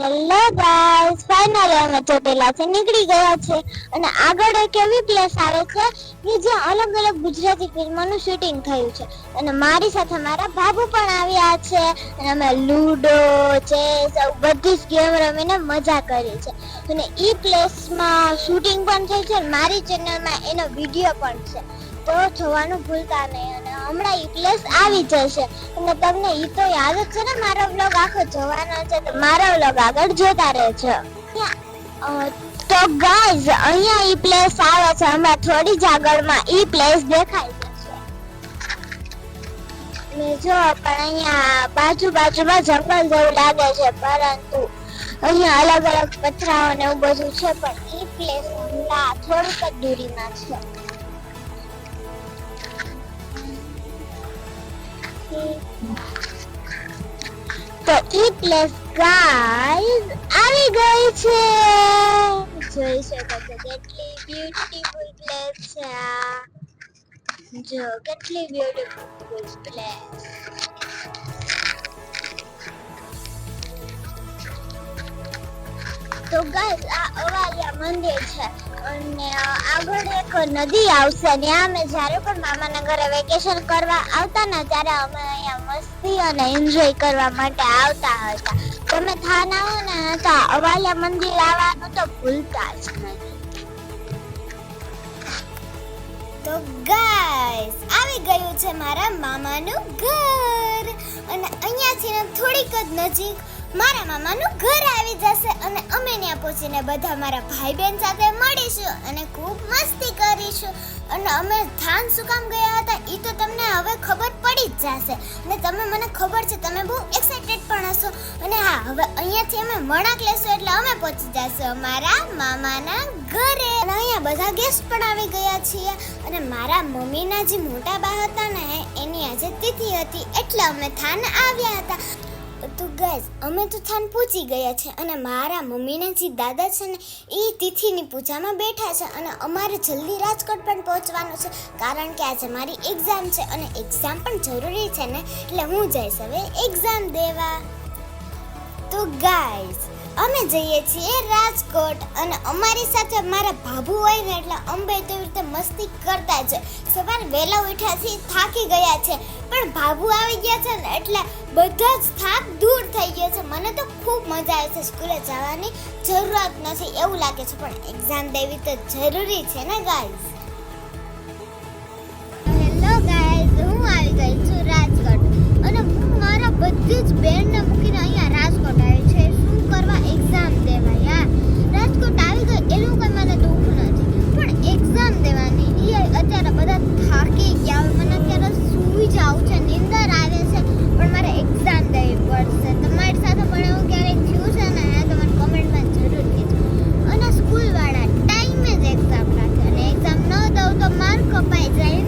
Hello guys finally અમે ચોટીલાથી નીકળી ગયા છે. અને આગળ એક એવી પ્લેસ આવે છે કે જ્યાં અલગ અલગ ગુજરાતી ફિલ્મોનું શૂટિંગ થયું છે. અને મારી સાથે મારા બાબુ પણ આવ્યા છે. અને અમે લૂડો, ચેસ બધી જ ગેમ રમીને મજા કરી છે અને એ પ્લેસમાં શૂટિંગ પણ થઈ છે. મારી ચેનલમાં એનો વીડિયો પણ છે. તો જોવાનું ભૂલતા નહીં. હમણાં ઈ પ્લેસ આવી જશે. અને તમને ઈ તો યાદ જ છે ને, મારો વ્લોગ આખો જોવાનો છે. તો મારો વ્લોગ આગળ જોતા રહેજો. તો ગાઈઝ અહીંયા ઈ પ્લેસ આવે છે. હમણાં થોડી જ આગળમાં ઈ પ્લેસ દેખાય જશે. ને જો, પણ અહીંયા બાજુ બાજુમાં જંગલ જેવું લાગે છે. પરંતુ અહીંયા અલગ અલગ પથરાઓ ને એવું બધું છે, પણ ઈ પ્લેસ થોડીક જ દૂરીમાં છે. તો ઈ પ્લેસ ગાઈઝ આવી ગઈ છે જોઈ શકો છો કેટલી બ્યુટીફુલ પ્લેસ છે આ જો કેટલી બ્યુટીફુલ પ્લેસ તો ગાઈસ આ અવાલિયા મંદિર છે. અને આગળ એક નદી આવશે ત્યાં અમે જ્યારે પણ મામાના ઘરે વેકેશન કરવા આવતા ને ત્યારે અમે અહીંયા મસ્તી અને એન્જોય કરવા માટે આવતા હતા. તમે થાન આવો ને, તો અવાલિયા મંદિર આવવાનું તો ભૂલતા જ નહીં. તો ગાઈસ આવી ગયું છે મારા મામાનું ઘર. અને અહીંયાથી થોડીક જ નજીક મારા મામાનું ઘર આવી જશે અને અમે ત્યાં પહોંચીને બધા મારા ભાઈ બહેન સાથે મળીશું અને ખૂબ મસ્તી કરીશું. અને અમે થાન શું કામ ગયા હતા એ તો તમને હવે ખબર પડી જ જશે. અને તમે મને ખબર છે, તમે બહુ એક્સાઇટેડ પણ હશો. અને હા, હવે અહીંયાથી અમે વળાંક લેશું એટલે અમે પહોંચી જશું અમારા મામાના ઘરે. અને અહીંયા બધા ગેસ્ટ પણ આવી ગયા છીએ. અને મારા મમ્મીના જે મોટા બા હતા ને, એની આજે તિથિ હતી એટલે અમે થાન આવ્યા હતા. તો ગાઈઝ અમે તો થાન પહોંચી ગયા છે અને મારા મમ્મીના જે દાદા છે ને એ તિથિની પૂજામાં બેઠા છે અને અમારે જલ્દી રાજકોટ પણ પહોંચવાનું છે. કારણ કે આજે મારી એક્ઝામ છે અને એક્ઝામ પણ જરૂરી છે ને, એટલે હું જઈશ હવે એક્ઝામ દેવા. તો ગાઈઝ અમે જઈએ છીએ રાજકોટ અને અમારી સાથે મારા ભાભુ હોય ને એટલે અંબે તેવી રીતે મસ્તી કરતા છે સવારે વહેલા ઉઠ્યાથી થાકી ગયા છે, પણ ભાભુ આવી ગયા છે ને એટલે બધા જ થાક દૂર થઈ ગયો છે. મને તો ખૂબ મજા આવે છે સ્કૂલે જવાની જરૂરત નથી એવું લાગે છે, પણ એક્ઝામ દેવી તો જરૂરી છે ને ગાઈઝ હેલો ગાઈઝ હું આવી ગઈ છું રાજકોટ અને હું મારા બધી જ બેનને Bảy.